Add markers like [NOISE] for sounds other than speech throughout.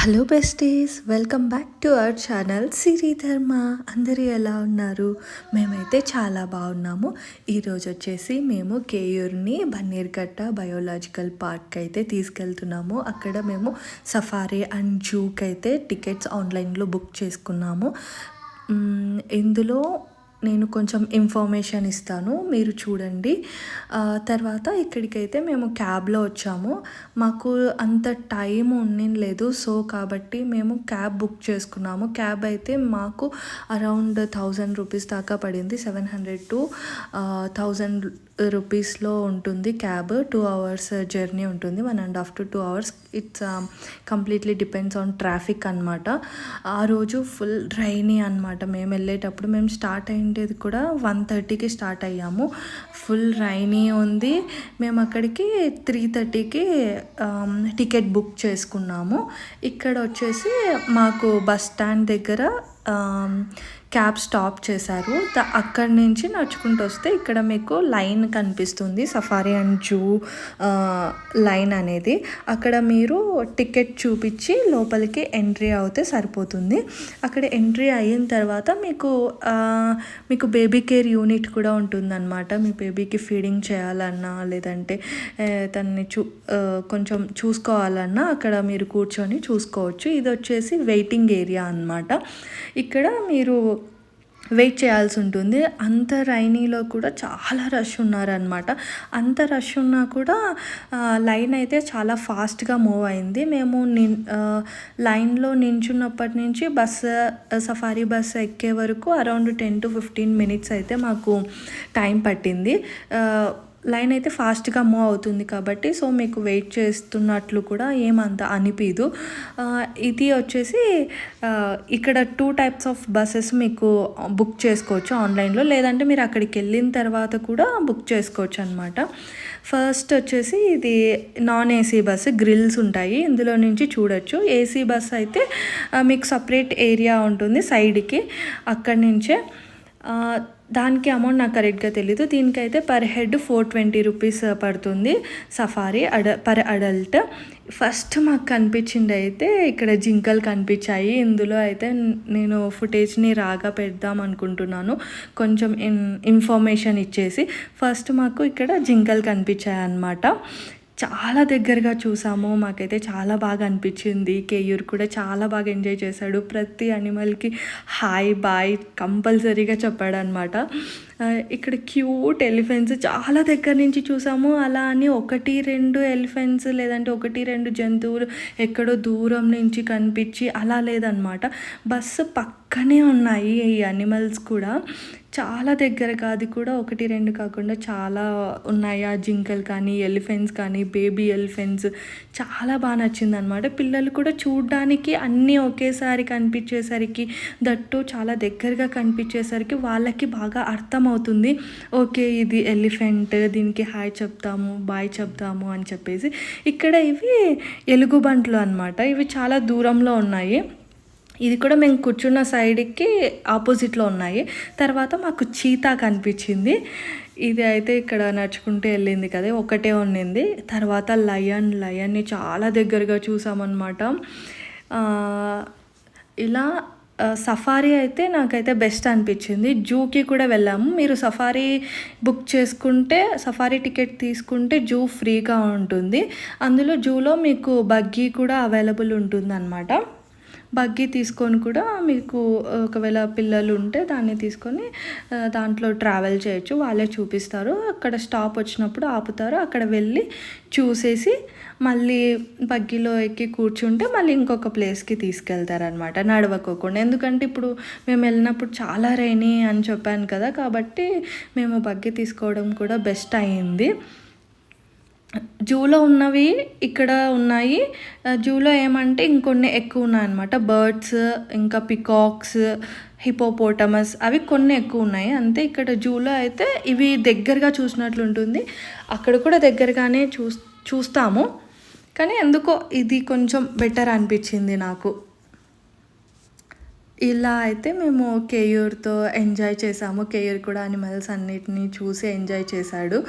Hello besties welcome back to our channel Siri Dharma. అందరూ ఎలా ఉన్నారు? మేమైతే చాలా బాగున్నాము. ఈరోజు వచ్చేసి మేము కేయూర్ని బన్నీర్ఘట్ట బయోలాజికల్ పార్క్ అయితే తీసుకెళ్తున్నాము. అక్కడ మేము సఫారీ అండ్ జూకి అయితే టికెట్స్ ఆన్లైన్లో బుక్ చేసుకున్నాము. ఇందులో నేను కొంచెం ఇన్ఫర్మేషన్ ఇస్తాను మీరు చూడండి. తర్వాత ఇక్కడికైతే మేము క్యాబ్లో వచ్చాము. మాకు అంత టైం లేదు సో కాబట్టి మేము క్యాబ్ బుక్ చేసుకున్నాము. క్యాబ్ అయితే మాకు అరౌండ్ థౌజండ్ రూపీస్ దాకా పడింది సెవెన్ హండ్రెడ్ టు థౌజండ్ రూపీస్లో ఉంటుంది క్యాబ్ టూ అవర్స్ జర్నీ ఉంటుంది one and half to two hours it's completely depends on traffic అనమాట ఆ రోజు ఫుల్ రైనీ అనమాట మేము వెళ్ళేటప్పుడు మేము స్టార్ట్ అయిన అయ్యేది కూడా వన్ థర్టీకి స్టార్ట్ అయ్యాము. ఫుల్ రైనీ ఉంది. మేము అక్కడికి త్రీ థర్టీకి టికెట్ బుక్ చేసుకున్నాము. ఇక్కడ వచ్చేసి మాకు బస్ స్టాండ్ దగ్గర క్యాబ్ స్టాప్ చేశారు. అక్కడి నుంచి నడుచుకుంటూ వస్తే ఇక్కడ మీకు లైన్ కనిపిస్తుంది. సఫారీ అండ్ జూ లైన్ అనేది. అక్కడ మీరు టికెట్ చూపించి లోపలికి ఎంట్రీ అవుతే సరిపోతుంది. అక్కడ ఎంట్రీ అయిన తర్వాత మీకు మీకు బేబీ కేర్ యూనిట్ కూడా ఉంటుందన్నమాట. మీ బేబీకి ఫీడింగ్ చేయాలన్నా లేదంటే తనని చూ కొంచెం చూసుకోవాలన్నా అక్కడ మీరు కూర్చొని చూసుకోవచ్చు. ఇది వచ్చేసి వెయిటింగ్ ఏరియా అన్నమాట. ఇక్కడ మీరు వెయిట్ చేయాల్సి ఉంటుంది. అంత రైనీలో కూడా చాలా రష్ ఉన్నారనమాట అంత రష్ ఉన్నా కూడా లైన్ అయితే చాలా ఫాస్ట్గా మూవ్ అయింది. మేము ని లైన్లో నించున్నప్పటి నుంచి బస్సు సఫారీ బస్సు ఎక్కే వరకు around ten to fifteen minutes అయితే మాకు టైం పట్టింది. లైన్ అయితే ఫాస్ట్గా మూవ్ అవుతుంది కాబట్టి సో మీకు వెయిట్ చేస్తున్నట్లు కూడా ఏమంత అనిపించదు ఇది వచ్చేసి ఇక్కడ టూ టైప్స్ ఆఫ్ బస్సెస్ మీకు బుక్ చేసుకోవచ్చు ఆన్లైన్లో లేదంటే మీరు అక్కడికి వెళ్ళిన తర్వాత కూడా బుక్ చేసుకోవచ్చు అనమాట ఫస్ట్ వచ్చేసి ఇది నాన్ ఏసీ బస్సు గ్రిల్స్ ఉంటాయి. ఇందులో నుంచి చూడొచ్చు. ఏసీ బస్ అయితే మీకు సపరేట్ ఏరియా ఉంటుంది సైడ్కి. అక్కడి నుంచే దానికి అమౌంట్ నాకు కరెక్ట్గా తెలీదు. దీనికైతే per head four twenty rupees పడుతుంది సఫారీ అడ పర్ అడల్ట్ ఫస్ట్ మాకు కనిపించింది అయితే ఇక్కడ జింకలు కనిపించాయి. ఇందులో అయితే నేను ఫుటేజ్ని రాగా పెడదాం అనుకుంటున్నాను. కొంచెం ఇన్ ఇన్ఫర్మేషన్ ఇచ్చేసి. ఫస్ట్ మాకు ఇక్కడ జింకలు కనిపించాయి అన్నమాట చాలా దగ్గరగా చూసాము. మాకైతే చాలా బాగా అనిపించింది. కేయూర్ కూడా చాలా బాగా ఎంజాయ్ చేశాడు. ప్రతి అనిమల్కి హాయ్ బాయ్ కంపల్సరీగా చెప్పాడు అనమాట ఇక్కడ క్యూట్ ఎలిఫెంట్స్ చాలా దగ్గర నుంచి చూసాము. అలా అని ఒకటి రెండు ఎలిఫెంట్స్ లేదంటే ఒకటి రెండు జంతువులు ఎక్కడో దూరం నుంచి కనిపించి అలా లేదనమాట బస్సు పక్క పక్కనే ఉన్నాయి ఈ అనిమల్స్ కూడా. చాలా దగ్గర కాదు కూడా ఒకటి రెండు కాకుండా చాలా ఉన్నాయి. ఆ జింకలు కానీ ఎలిఫెంట్స్ కానీ బేబీ ఎలిఫెంట్స్ చాలా బాగా నచ్చింది అనమాట పిల్లలు కూడా చూడడానికి అన్నీ ఒకేసారి కనిపించేసరికి దట్టు చాలా దగ్గరగా కనిపించేసరికి వాళ్ళకి బాగా అర్థమవుతుంది. ఓకే ఇది ఎలిఫెంట్ దీనికి హాయ్ చెప్తాము బాయ్ చెప్తాము అని చెప్పేసి. ఇక్కడ ఇవి ఎలుగుబంట్లు అనమాట ఇవి చాలా దూరంలో ఉన్నాయి. ఇది కూడా మేము కూర్చున్న సైడ్కి ఆపోజిట్లో ఉన్నాయి. తర్వాత మాకు చీతా కనిపించింది. ఇది అయితే ఇక్కడ నడుచుకుంటూ వెళ్ళింది కదా ఒకటే ఉండింది తర్వాత లయన్ లయన్ని చాలా దగ్గరగా చూసామన్నమాట. ఇలా సఫారీ అయితే నాకైతే బెస్ట్ అనిపించింది. జూకి కూడా వెళ్ళాము. మీరు సఫారీ బుక్ చేసుకుంటే సఫారీ టికెట్ తీసుకుంటే జూ ఫ్రీగా ఉంటుంది. అందులో జూలో మీకు బగ్గీ కూడా అవైలబుల్ ఉంటుంది అన్నమాట బగ్గీ తీసుకొని కూడా మీకు ఒకవేళ పిల్లలు ఉంటే దాన్ని తీసుకొని దాంట్లో ట్రావెల్ చేయొచ్చు. వాళ్ళే చూపిస్తారు. అక్కడ స్టాప్ వచ్చినప్పుడు ఆపుతారు. అక్కడ వెళ్ళి చూసేసి మళ్ళీ బగ్గీలో ఎక్కి కూర్చుంటే మళ్ళీ ఇంకొక ప్లేస్కి తీసుకెళ్తారనమాట నడవకోకుండా. ఎందుకంటే ఇప్పుడు మేము వెళ్ళినప్పుడు చాలా రైనీ అని చెప్పాను కదా కాబట్టి మేము బగ్గీ తీసుకోవడం కూడా బెస్ట్ అయ్యింది జూలో ఉన్నవి ఇక్కడ ఉన్నాయి. జూలో ఏమంటే ఇంకొన్ని ఎక్కువ ఉన్నాయన్నమాట. బర్డ్స్ ఇంకా పికాక్స్ హిపోపోటమస్ అవి కొన్ని ఎక్కువ ఉన్నాయి. అంతే ఇక్కడ జూలో అయితే ఇవి దగ్గరగా చూసినట్లు ఉంటుంది. అక్కడ కూడా దగ్గరగానే చూ చూస్తాము. కానీ ఎందుకో ఇది కొంచెం బెటర్ అనిపించింది నాకు. ఇలా అయితే మేము కేయూర్తో ఎంజాయ్ చేసాము. కేయూర్ కూడా అనిమల్స్ అన్నిటినీ చూసి ఎంజాయ్ చేశాడు.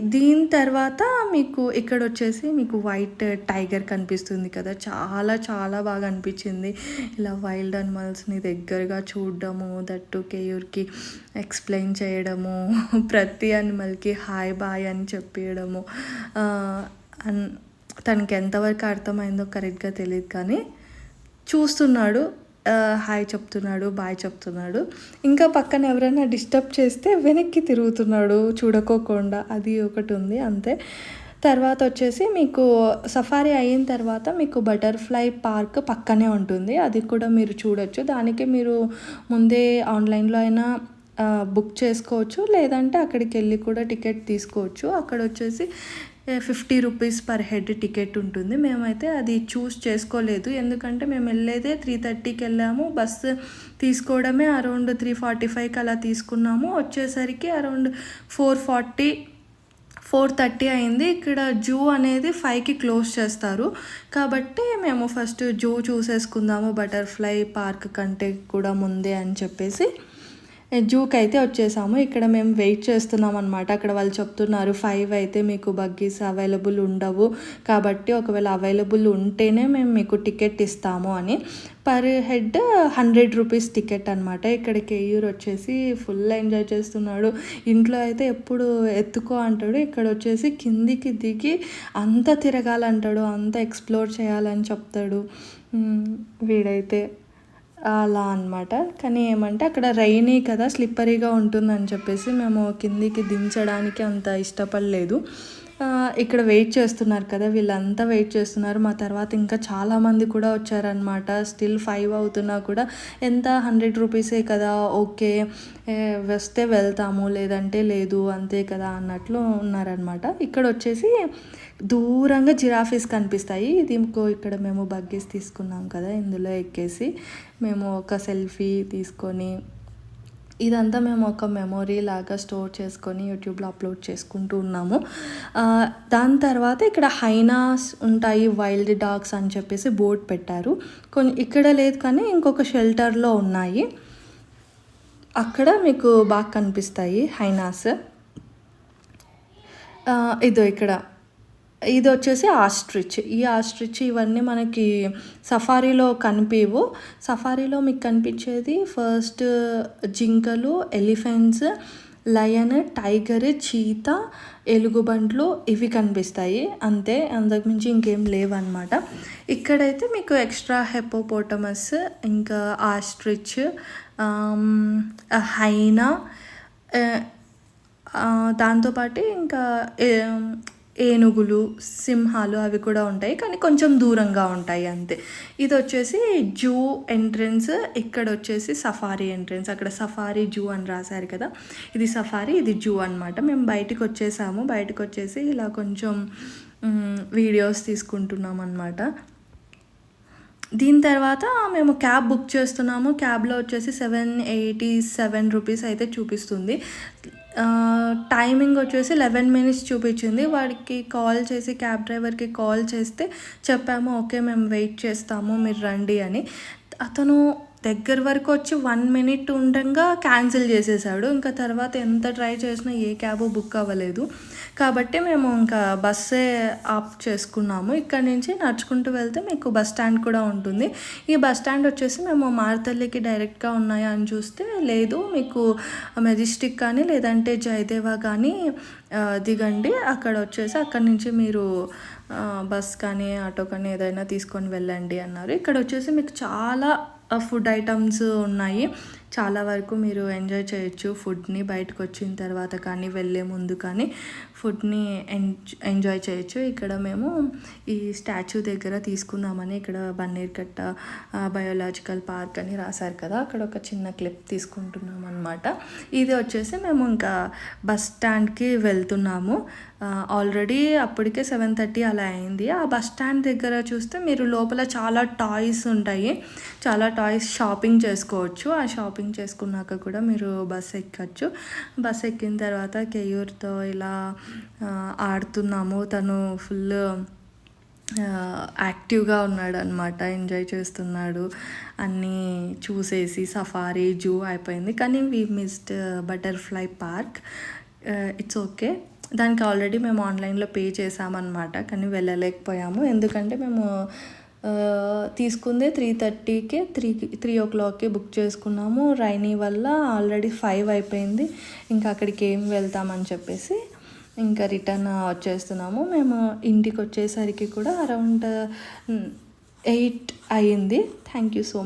దీని తర్వాత మీకు ఇక్కడ వచ్చేసి మీకు వైట్ టైగర్ కనిపిస్తుంది కదా. చాలా చాలా బాగా అనిపించింది. ఇలా వైల్డ్ అనిమల్స్ని దగ్గరగా చూడడము దట్టు కేయూర్కి ఎక్స్ప్లెయిన్ చేయడము [LAUGHS] ప్రతి అనిమల్కి హాయ్ బాయ్ అని చెప్పేయడము. అన్- తనకి ఎంతవరకు అర్థమైందో కరెక్ట్గా తెలియదు కానీ చూస్తున్నాడు. హాయ్ చెప్తున్నాడు బాయ్ చెప్తున్నాడు. ఇంకా పక్కన ఎవరైనా డిస్టర్బ్ చేస్తే వెనక్కి తిరుగుతున్నాడు చూడకోకుండా. అది ఒకటి ఉంది అంతే. తర్వాత వచ్చేసి మీకు సఫారీ అయిన తర్వాత మీకు బటర్ఫ్లై పార్క్ పక్కనే ఉంటుంది. అది కూడా మీరు చూడొచ్చు. దానికి మీరు ముందే ఆన్లైన్లో అయినా బుక్ చేసుకోవచ్చు. లేదంటే అక్కడికి వెళ్ళి కూడా టికెట్ తీసుకోవచ్చు. అక్కడ వచ్చేసి fifty rupees per head ticket ఉంటుంది. మేమైతే అది చూస్ చేసుకోలేదు. ఎందుకంటే మేము వెళ్ళేదే త్రీ థర్టీకి వెళ్ళాము. బస్సు తీసుకోవడమే అరౌండ్ త్రీ ఫార్టీ ఫైవ్కి అలా తీసుకున్నాము. వచ్చేసరికి around four forty four thirty అయింది. ఇక్కడ జూ అనేది ఫైవ్కి క్లోజ్ చేస్తారు. కాబట్టి మేము ఫస్ట్ జూ చూసేసుకుందాము. బటర్ఫ్లై పార్క్ కంటే కూడా ముందే అని చెప్పేసి జూకి అయితే వచ్చేసాము. ఇక్కడ మేము వెయిట్ చేస్తున్నాం అనమాట అక్కడ వాళ్ళు చెప్తున్నారు ఫైవ్ అయితే మీకు బగ్గీస్ అవైలబుల్ ఉండవు. కాబట్టి ఒకవేళ అవైలబుల్ ఉంటేనే మేము మీకు టికెట్ ఇస్తాము అని. Per head hundred rupees ticket అనమాట ఇక్కడ కేయూర్ వచ్చేసి ఫుల్ ఎంజాయ్ చేస్తున్నాడు. ఇంట్లో అయితే ఎప్పుడు ఎత్తుకో అంటాడు. ఇక్కడ వచ్చేసి కిందికి దిగి అంత తిరగాలంటాడు. అంత ఎక్స్ప్లోర్ చేయాలని చెప్తాడు. వీడైతే. అలా అన్నమాట. కానీ ఏమంటే అక్కడ రైనీ కదా స్లిప్పరీగా ఉంటుందని చెప్పేసి మేము కిందికి దించడానికి అంత ఇష్టపడలేదు. ఇక్కడ వెయిట్ చేస్తున్నారు కదా వీళ్ళంతా వెయిట్ చేస్తున్నారు. మా తర్వాత ఇంకా చాలామంది కూడా వచ్చారనమాట స్టిల్ ఫైవ్ అవుతున్నా కూడా ఎంత? హండ్రెడ్ రూపీసే కదా ఓకే. వస్తే వెళ్తాము లేదంటే లేదు అంతే కదా అన్నట్లు ఉన్నారనమాట ఇక్కడ వచ్చేసి దూరంగా జిరాఫీస్ కనిపిస్తాయి. ఇది ఇంకో ఇక్కడ మేము బగ్గీస్ తీసుకున్నాం కదా ఇందులో ఎక్కేసి మేము ఒక సెల్ఫీ తీసుకొని ఇదంతా మేము ఒక మెమొరీ లాగా స్టోర్ చేసుకొని యూట్యూబ్లో అప్లోడ్ చేసుకుంటూ ఉన్నాము. దాని తర్వాత ఇక్కడ హైనాస్ ఉంటాయి వైల్డ్ డాగ్స్ అని చెప్పేసి బోర్డ్ పెట్టారు. కొన్ని ఇక్కడ లేదు కానీ ఇంకొక షెల్టర్లో ఉన్నాయి. అక్కడ మీకు బాగా కనిపిస్తాయి హైనాస్ ఇదో ఇక్కడ. ఇది వచ్చేసి ఆస్ట్రిచ్. ఈ ఆస్ట్రిచ్ ఇవన్నీ మనకి సఫారీలో కనిపించవు సఫారీలో మీకు కనిపించేది ఫస్ట్ జింకలు ఎలిఫెంట్స్ లయన్ టైగర్ చీత ఎలుగుబంట్లు ఇవి కనిపిస్తాయి. అంతే అంతకుమించి ఇంకేం లేవన్నమాట. ఇక్కడైతే మీకు ఎక్స్ట్రా హెపోపోటమస్ ఇంకా ఆస్ట్రిచ్ హైనా దాంతోపాటు ఇంకా ఏనుగులు సింహాలు అవి కూడా ఉంటాయి. కానీ కొంచెం దూరంగా ఉంటాయి అంతే. ఇది వచ్చేసి జూ ఎంట్రన్స్. ఇక్కడ వచ్చేసి సఫారీ ఎంట్రన్స్. అక్కడ సఫారీ జూ అని రాశారు కదా. ఇది సఫారీ ఇది జూ అనమాట మేము బయటకు వచ్చేసాము. బయటకు వచ్చేసి ఇలా కొంచెం వీడియోస్ తీసుకుంటున్నాం అనమాట దీని తర్వాత మేము క్యాబ్ బుక్ చేస్తున్నాము. క్యాబ్లో వచ్చేసి సెవెన్ ఎయిటీ సెవెన్ రూపీస్ అయితే చూపిస్తుంది. టైమింగ్ వచ్చేసి లెవెన్ మినిట్స్ చూపించింది. వాడికి కాల్ చేసి క్యాబ్ డ్రైవర్కి కాల్ చేస్తే చెప్పాము ఓకే మేము వెయిట్ చేస్తాము మీరు రండి అని. అతను దగ్గర వరకు వచ్చి వన్ మినిట్ ఉండగా క్యాన్సిల్ చేసేసాడు. ఇంకా తర్వాత ఎంత ట్రై చేసినా ఏ క్యాబ్ బుక్ అవ్వలేదు. కాబట్టి మేము ఇంకా బస్సే ఆప్ చేసుకున్నాము. ఇక్కడ నుంచి నడుచుకుంటూ వెళ్తే మీకు బస్ స్టాండ్ కూడా ఉంటుంది. ఈ బస్ స్టాండ్ వచ్చేసి మేము మారుతల్లికి డైరెక్ట్గా ఉన్నాయా అని చూస్తే లేదు. మీకు మెజిస్టిక్ కానీ లేదంటే జయదేవ కానీ దిగండి. అక్కడ వచ్చేసి అక్కడ నుంచి మీరు బస్ కానీ ఆటో కానీ ఏదైనా తీసుకొని వెళ్ళండి అన్నారు. ఇక్కడ వచ్చేసి మీకు చాలా ఫుడ్ ఐటమ్స్ ఉన్నాయి. చాలా వరకు మీరు ఎంజాయ్ చేయొచ్చు. ఫుడ్ని బయటకు వచ్చిన తర్వాత కానీ వెళ్ళే ముందు కానీ ఫుడ్ని ఎంజాయ్ చేయొచ్చు. ఇక్కడ మేము ఈ స్టాచ్యూ దగ్గర తీసుకుందామని ఇక్కడ బన్నీర్కట్ట బయోలాజికల్ పార్క్ అని రాశారు కదా అక్కడ ఒక చిన్న క్లిప్ తీసుకుంటున్నాము. అనమాట ఇది వచ్చేసి మేము ఇంకా బస్ స్టాండ్కి వెళ్తున్నాము. ఆల్రెడీ అప్పటికే సెవెన్ థర్టీ అలా అయింది. ఆ బస్ స్టాండ్ దగ్గర చూస్తే మీరు లోపల చాలా టాయ్స్ ఉంటాయి. చాలా టాయ్స్ షాపింగ్ చేసుకోవచ్చు. ఆ షాపింగ్ చేసుకున్నాక కూడా మీరు బస్ ఎక్కచ్చు. బస్ ఎక్కిన తర్వాత కేయూర్తో ఇలా ఆడుతున్నాము. తను ఫుల్ యాక్టివ్గా ఉన్నాడు అనమాట ఎంజాయ్ చేస్తున్నాడు. అన్నీ చూసేసి సఫారీ జూ అయిపోయింది. కానీ we missed butterfly park. It's okay. దానికి ఆల్రెడీ మేము ఆన్లైన్లో పే చేసామన్నమాట కానీ వెళ్ళలేకపోయాము. ఎందుకంటే మేము తీసుకుందే త్రీ థర్టీకే త్రీ త్రీ ఓ క్లాక్కి బుక్ చేసుకున్నాము. రైనీ వల్ల ఆల్రెడీ ఫైవ్ అయిపోయింది. ఇంకా అక్కడికి ఏం వెళ్తామని చెప్పేసి ఇంకా రిటర్న్ వచ్చేస్తున్నాము. మేము ఇంటికి వచ్చేసరికి కూడా అరౌండ్ ఎయిట్ అయ్యింది. Thank you so much